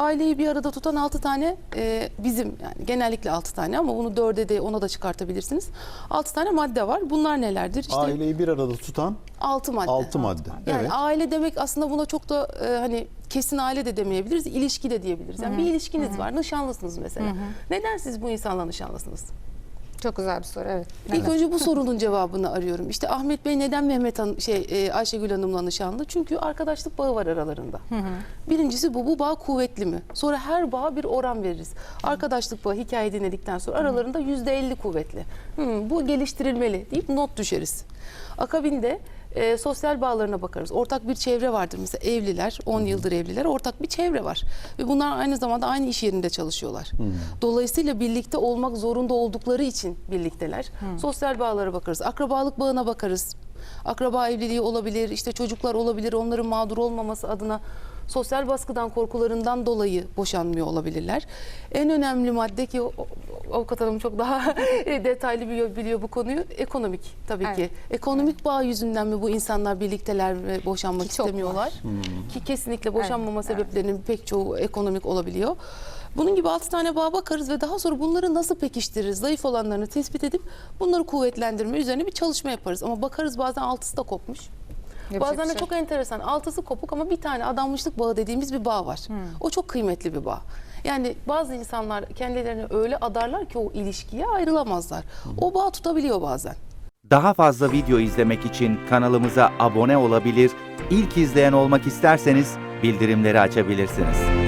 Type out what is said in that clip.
Aileyi bir arada tutan 6 tane e, bizim yani genellikle 6 tane ama bunu 4'e de ona da çıkartabilirsiniz. 6 tane madde var. Bunlar nelerdir? İşte Aileyi bir arada tutan 6 madde. 6 madde. Yani evet. aile demek aslında buna çok da e, hani kesin aile de demeyebiliriz, ilişki de diyebiliriz. Yani bir ilişkiniz var, nişanlısınız mesela. Neden siz bu insanla nişanlısınız? Çok güzel bir soru evet. İlk önce bu sorunun cevabını arıyorum. İşte Ahmet Bey neden Mehmet Han, şey e, Ayşegül Hanım'la nişanlı? Çünkü arkadaşlık bağı var aralarında. Birincisi bu, bu bağ kuvvetli mi? Sonra her bağa bir oran veririz. Arkadaşlık bağı hikaye dinledikten sonra aralarında yüzde elli kuvvetli. Hı, bu geliştirilmeli deyip not düşeriz. Akabinde e, sosyal bağlarına bakarız. Ortak bir çevre vardır. Mesela evliler, 10 yıldır evliler. Ortak bir çevre var. Ve bunlar aynı zamanda aynı iş yerinde çalışıyorlar. Dolayısıyla birlikte olmak zorunda oldukları için birlikteler. Sosyal bağlara bakarız. Akrabalık bağına bakarız. Akraba evliliği olabilir, işte çocuklar olabilir. Onların mağdur olmaması adına sosyal baskıdan, korkularından dolayı boşanmıyor olabilirler. En önemli madde ki avukat hanım çok daha detaylı biliyor, biliyor bu konuyu. Ekonomik tabii ki. Evet. Ekonomik bağ yüzünden mi bu insanlar birlikteler ve boşanmak Ki çok istemiyorlar? Ki kesinlikle boşanmama Evet, evet. sebeplerinin pek çoğu ekonomik olabiliyor. Bunun gibi altı tane bağ bakarız ve daha sonra bunları nasıl pekiştiririz? Zayıf olanlarını tespit edip bunları kuvvetlendirme üzerine bir çalışma yaparız. Ama bakarız bazen altısı da kopmuş. Yapacak Bazen de şey çok enteresan. Altısı kopuk ama bir tane adanmışlık bağı dediğimiz bir bağ var. O çok kıymetli bir bağ. Yani bazı insanlar kendilerini öyle adarlar ki o ilişkiye ayrılamazlar. O bağ tutabiliyor bazen. Daha fazla video izlemek için kanalımıza abone olabilir, ilk izleyen olmak isterseniz bildirimleri açabilirsiniz.